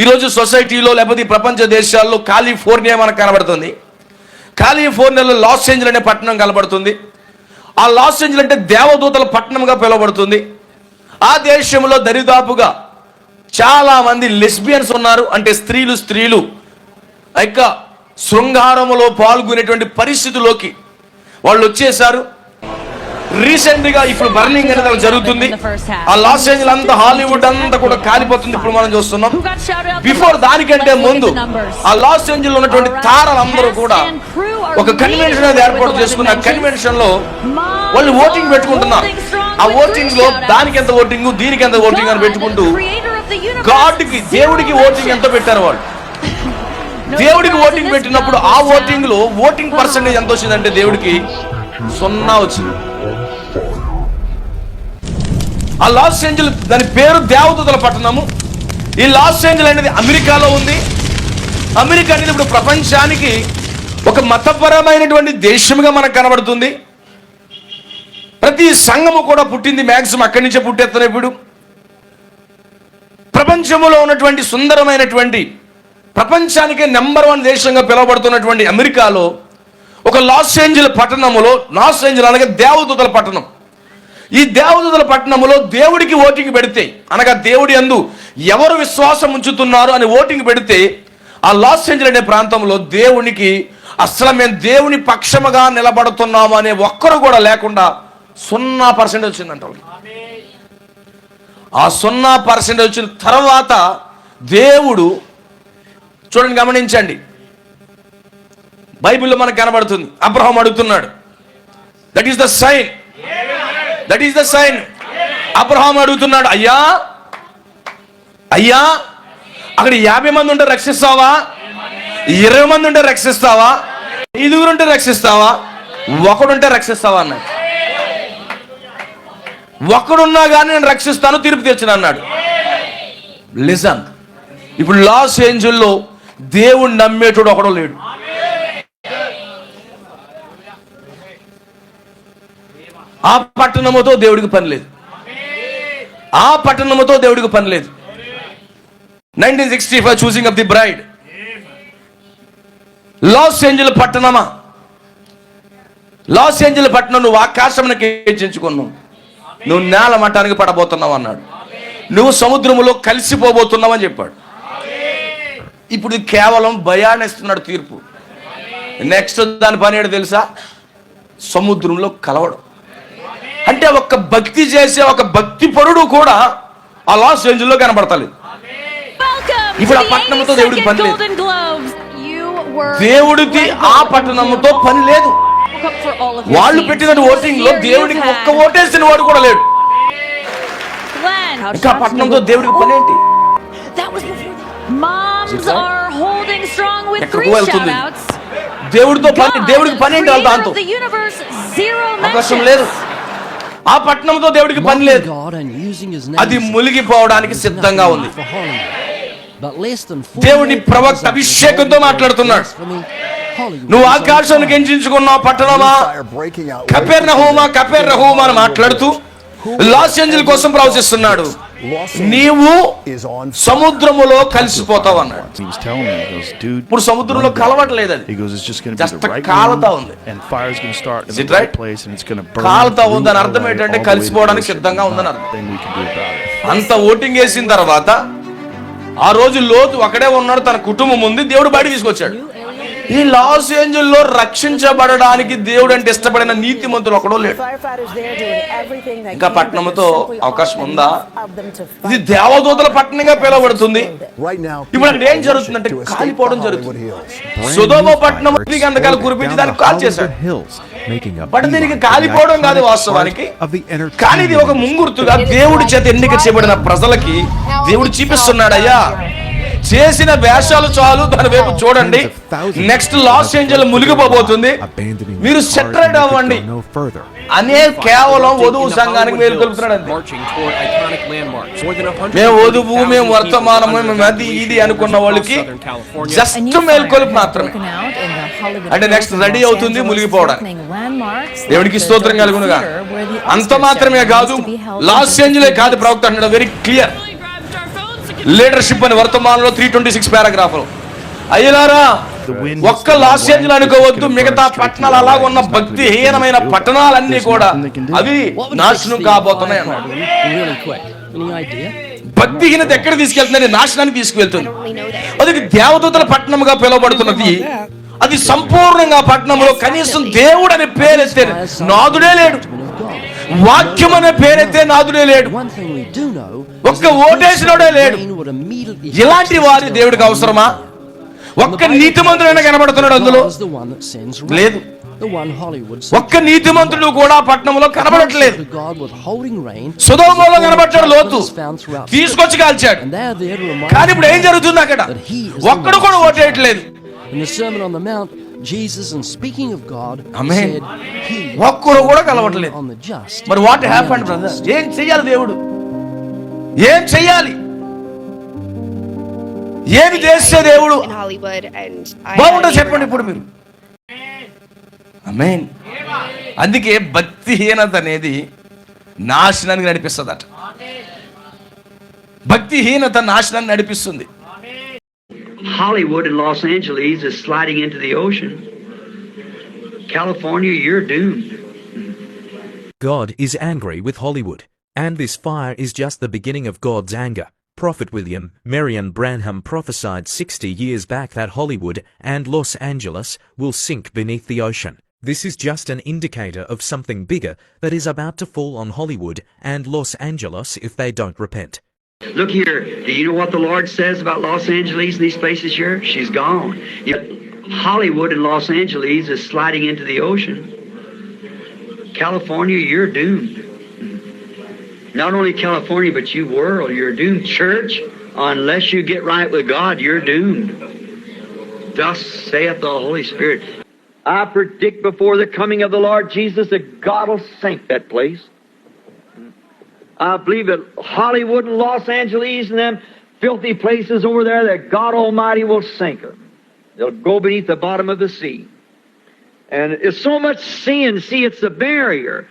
ఈరోజు సొసైటీలో లేకపోతే ఈ ప్రపంచ దేశాల్లో కాలిఫోర్నియా మనకు కనబడుతుంది. కాలిఫోర్నియాలో లాస్ ఏంజల్ అనే పట్టణం కనబడుతుంది. ఆ లాస్ ఏంజల్ అంటే దేవదూతల పట్టణంగా పిలువబడుతుంది. ఆ దేశంలో దరిదాపుగా చాలా మంది లెస్బియన్స్ ఉన్నారు. అంటే స్త్రీలు స్త్రీలు. ఇక శృంగారంలో శృంగారములో పాల్గొనేటువంటి పరిస్థితిలోకి వాళ్ళు వచ్చేసారు రీసెంట్గా ఇప్పుడు బర్నింగ్ అనేది అలా జరుగుతుంది. ఆ లాస్ ఏంజల్ అంతా హాలీవుడ్ అంతా కూడా కాలిపోతుంది ఇప్పుడు మనం చూస్తున్నాం. బిఫోర్ దానికంటే ముందు ఆ లాస్ ఏంజల్లో ఉన్నటువంటి తారలందరూ కూడా ఒక కన్వెన్షన్ అనేది ఏర్పాటు చేసుకున్న కన్వెన్షన్లో వాళ్ళు ఓటింగ్ పెట్టుకుంటున్నారు. ఆ ఓటింగ్లో దానికి ఎంత ఓటింగ్ దీనికి ఎంత ఓటింగ్ అని పెట్టుకుంటూ గాడ్కి దేవుడికి ఓటింగ్ ఎంత పెట్టారు వాళ్ళు? దేవుడికి ఓటింగ్ పెట్టినప్పుడు ఆ ఓటింగ్లో ఓటింగ్ పర్సెంటేజ్ ఎంత వచ్చిందంటే దేవుడికి సున్నా వచ్చింది. ఆ లాస్ ఏంజల్ దాని పేరు దేవదూతల పట్టణము. ఈ లాస్ ఏంజల్ అనేది అమెరికాలో ఉంది. అమెరికా అనేది ఇప్పుడు ప్రపంచానికి ఒక మతపరమైనటువంటి దేశంగా మనకు కనబడుతుంది. ప్రతి సంఘము కూడా పుట్టింది మ్యాక్సిమం అక్కడి నుంచే పుట్టేస్తున్నాయి ఇప్పుడు. ప్రపంచంలో ఉన్నటువంటి సుందరమైనటువంటి ప్రపంచానికే నెంబర్ వన్ దేశంగా పిలువబడుతున్నటువంటి అమెరికాలో ఒక లాస్ ఏంజల్ పట్టణములో లాస్ ఏంజల్ అనగా దేవదూతల పట్టణం. ఈ దేవదూతల పట్టణములో దేవుడికి ఓటింగ్ పెడితే అనగా దేవుడి అందు ఎవరు విశ్వాసం ఉంచుతున్నారు అని ఓటింగ్ పెడితే ఆ లాస్ ఏంజల్ అనే ప్రాంతంలో దేవునికి అసలు మేము దేవుని పక్షముగా నిలబడుతున్నాము అనే ఒక్కరు కూడా లేకుండా సున్నా పర్సెంట్ వచ్చిందంట ఆ సున్నా పర్సెంట్ వచ్చిన తర్వాత దేవుడు చూడండి గమనించండి. బైబిల్లో మనకు కనబడుతుంది. అబ్రహం అడుగుతున్నాడు. That is the sign that is the sign Abraham అడుగుతున్నాడు అయ్యా అయ్యా అక్కడ యాభై మంది ఉంటే రక్షిస్తావా? ఇరవై మంది ఉంటే రక్షిస్తావా? ఐదుగురు ఉంటే రక్షిస్తావా? ఒకడుంటే రక్షిస్తావా? అన్నాడు. ఒకడున్నా కానీ నేను రక్షిస్తాను తీర్పు తెచ్చిన అన్నాడు. లిజన్ ఇప్పుడు లాస్ ఏంజల్లో దేవుడు నమ్మేటోడు ఒకడు లేడు. ఆ పట్టణముతో దేవుడికి పని లేదు. ఆ పట్టణముతో దేవుడికి పని లేదు. Nineteen sixty five choosing of the bride Los Angeles పట్టణమా? Los Angeles పట్టణం నువ్వు ఆకాశంకి హెచ్చించుకున్నావు నువ్వు నేల మట్టానికి పడబోతున్నావు అన్నాడు. నువ్వు సముద్రములో కలిసిపోబోతున్నావు అని చెప్పాడు. ఇప్పుడు కేవలం భయాన్నిస్తున్నాడు తీర్పు. నెక్స్ట్ దాని పని ఏంటో తెలుసా? సముద్రంలో కలవడం. అంటే ఒక భక్తి చేసే ఒక భక్తి పరుడు కూడా ఆ లాస్ ఏంజల్లో కనబడతాలి ఇప్పుడు ఆ పట్టణంతో దేవుడికి పని లేదు. దేవుడికి ఆ పట్టణంతో పని లేదు. వాళ్ళు పెట్టిన ఓటింగ్లో దేవుడికి ఒక్క ఓటేసిన వాడు కూడా లేడు. ఇంకా ఆ పట్టణంతో దేవుడికి పని ఏంటి? ఎక్కడికో వెళ్తుంది. దేవుడితో పని దేవుడికి పని ఏంటి వాళ్ళ దాంతో? అవకాశం. లేదు. ఆ పట్టణంతో దేవుడికి పని లేదు. అది ములిగిపోవడానికి సిద్ధంగా ఉంది. దేవుడి ప్రవక్త అభిషేకంతో మాట్లాడుతున్నాడు. నువ్వు ఆకాశాన్ని గెంజించుకున్నావు పట్టణమా? కపేర్ నహోమా కపేర్ రహోమా అని మాట్లాడుతూ లాస్ ఏంజల్ కోసం ప్రవచిస్తున్నాడు. నీవు సముద్రములో కలిసిపోతావు అన్నాడు. ఇప్పుడు సముద్రంలో కలవట్లేదు అది. జస్ట్ కాలతా ఉంది. కాలుతా ఉంది అని అర్థం ఏంటంటే కలిసిపోవడానికి సిద్ధంగా ఉందని అర్థం. అంత ఓటింగ్ వేసిన తర్వాత ఆ రోజు లోతు అక్కడే ఉన్నాడు తన కుటుంబం ఉంది దేవుడు బయట తీసుకొచ్చాడు. ఈ లాస్ ఏంజల్లో రక్షించబడడానికి దేవుడు అంటే ఇష్టపడిన నీతిమంతుడు ఒకడో లేడు. ఇంకా పట్టణంతో అవకాశం ఉందా? ఇది. దేవదూతల పట్టణంగా పిలువబడుతుంది. ఇప్పుడు అక్కడ ఏం జరుగుతుందంటే కాలిపోవడం జరుగుతుంది. సుధోమ పట్టణం గంధకాలు కురిపించి దానికి కాల్ చేశాడు. బట్ దీనికి కాలిపోవడం కాదు వాస్తవానికి. కానీ ఇది ఒక ముంగుర్తుగా దేవుడి చేత ఎన్నిక చేయబడిన ప్రజలకి దేవుడు చూపిస్తున్నాడు అయ్యా చేసిన వేషాలు చాలు. దాని వైపు చూడండి. నెక్స్ట్ లాస్ ఏంజల్ మునిగిపోబోతుంది. మీరు సెటరేట్ అవ్వండి. అనే కేవలం వధువు సంఘానికి మేలు కలుపుతున్నాడు మేము వధువు మేము వర్తమానము మేము అది ఇది అనుకున్న వాళ్ళకి జస్ట్ మేలుకొలుపు మాత్రం అంటే నెక్స్ట్ రెడీ అవుతుంది మునిగిపోవడం దేవుడికి స్తోత్రం కలుగునుగా. అంత మాత్రమే కాదు లాస్ ఏంజలే కాదు ప్రవక్త అంటాడు వెరీ క్లియర్ లీడర్షిప్ అని వర్తమానంలో త్రీ ట్వంటీ సిక్స్ పారాగ్రాఫ్ అయ్యలారా The wind ఒక్క లాస్ ఏంజల్ అనుకోవద్దు మిగతా పట్టణాలు light. ఉన్న do it. పట్టణాలన్నీ కూడా. అవి నాశనం కాబోతున్నాయి? భక్తిహీనత ఎక్కడ తీసుకెళ్తుందని నాశనానికి తీసుకువెళ్తుంది. అది దేవదూతల పట్టణముగా పిలువబడుతున్నది. అది సంపూర్ణంగా పట్టణంలో కనీసం దేవుడు అనే పేరెత్తే నాదుడే లేడు. వాక్యం అనే పేరైతే నాదుడే లేడు. ఒక్క ఓటేసినోడే లేడు. ఇలాంటి వారి దేవుడికి అవసరమా? ఒక్క నీతి మంత్రుడైనా కనబడుతున్నాడు అందులో? లేదు. ఒక్క నీతి మంత్రుడు కూడా పట్నంలో కనబడట్లేదు. సుధోమంలో కనబడ్డాడు లోతు. తీసుకొచ్చి కాల్చాడు. కానీ ఇప్పుడు ఏం జరుగుతుంది అక్కడ? ఒక్కడు కూడా ఓటేయట్లేదు. Jesus, in speaking of God, Amen. said, He ఒక్కడు కూడా కలవట్లేదు. మరి what and happened the brother. ఏం చెయ్యాలి దేవుడు? ఏం చెయ్యాలి? ఏమి చేస్తే దేవుడు? And బాగుంటుంది చెప్పండి ఇప్పుడు మీరు. అమేన్ అందుకే భక్తిహీనత అనేది నాశనానికి నడిపిస్తుందట. భక్తిహీనత నాశనాన్ని నడిపిస్తుంది. Hollywood and Los Angeles is sliding into the ocean. California, you're doomed. God is angry with Hollywood, and this fire is just the beginning of God's anger. Prophet William Marion Branham prophesied 60 years back that Hollywood and Los Angeles will sink beneath the ocean. This is just an indicator of something bigger that is about to fall on Hollywood and Los Angeles if they don't repent. Look here. Do you know what the Lord says about Los Angeles and these places here? She's gone. Hollywood and Los Angeles is sliding into the ocean. California, you're doomed. Not only California, but you world, you're doomed. Church, unless you get right with God, you're doomed. Thus saith the Holy Spirit. I predict before the coming of the Lord Jesus that God will sink that place. I believe that Hollywood and Los Angeles and them filthy places over there that God Almighty will sink them. They'll go beneath the bottom of the sea. And it's so much sin. See, it's the barrier.